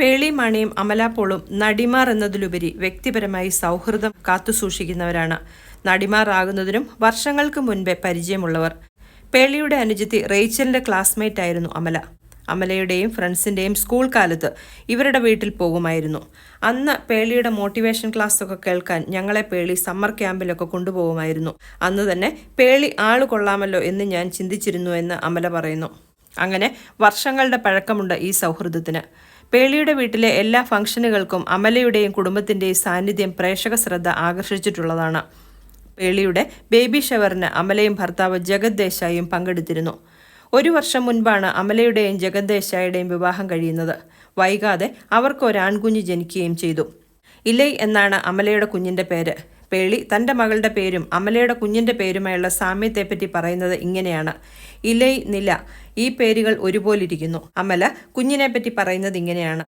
പേളി മണിയും അമലാപ്പോളും നടിമാർ എന്നതിലുപരി വ്യക്തിപരമായി സൗഹൃദം കാത്തുസൂക്ഷിക്കുന്നവരാണ്. നടിമാർ ആകുന്നതിനും വർഷങ്ങൾക്ക് മുൻപേ പരിചയമുള്ളവർ. പേളിയുടെ അനുജത്തി റേച്ചലിന്റെ ക്ലാസ്മേറ്റ് ആയിരുന്നു അമല. അമലയുടെയും ഫ്രണ്ട്സിന്റെയും സ്കൂൾ കാലത്ത് ഇവരുടെ വീട്ടിൽ പോകുമായിരുന്നു. അന്ന് പേളിയുടെ മോട്ടിവേഷൻ ക്ലാസ് ഒക്കെ കേൾക്കാൻ ഞങ്ങളെ പേളി സമ്മർ ക്യാമ്പിലൊക്കെ കൊണ്ടുപോകുമായിരുന്നു. അന്ന് തന്നെ പേളി ആൾ കൊള്ളാമല്ലോ എന്ന് ഞാൻ ചിന്തിച്ചിരുന്നു എന്ന് അമല പറയുന്നു. അങ്ങനെ വർഷങ്ങളുടെ പഴക്കമുണ്ട് ഈ സൗഹൃദത്തിന്. പേളിയുടെ വീട്ടിലെ എല്ലാ ഫംഗ്ഷനുകൾക്കും അമലയുടെയും കുടുംബത്തിന്റെയും സാന്നിധ്യം പ്രേക്ഷക ശ്രദ്ധ ആകർഷിച്ചിട്ടുള്ളതാണ്. പേളിയുടെ ബേബി ഷവറിന് അമലയും ഭർത്താവ് ജഗത് ദേശായിയും പങ്കെടുത്തിരുന്നു. ഒരു വർഷം മുൻപാണ് അമലയുടെയും ജഗത് ദേശായിയുടെയും വിവാഹം കഴിയുന്നത്. വൈകാതെ അവർക്ക് ഒരു ആൺകുഞ്ഞ് ജനിക്കുകയും ചെയ്തു. ഇലൈ എന്നാണ് അമലയുടെ കുഞ്ഞിന്റെ പേര്. പേളി തന്റെ മകളുടെ പേരും അമലയുടെ കുഞ്ഞിന്റെ പേരുമായുള്ള സാമ്യത്തെപ്പറ്റി പറയുന്നത് ഇങ്ങനെയാണ്. ഇലൈ നില. ഈ പേരുകൾ ഒരുപോലിരിക്കുന്നു. അമല കുഞ്ഞിനെപ്പറ്റി പറയുന്നത് ഇങ്ങനെയാണ്.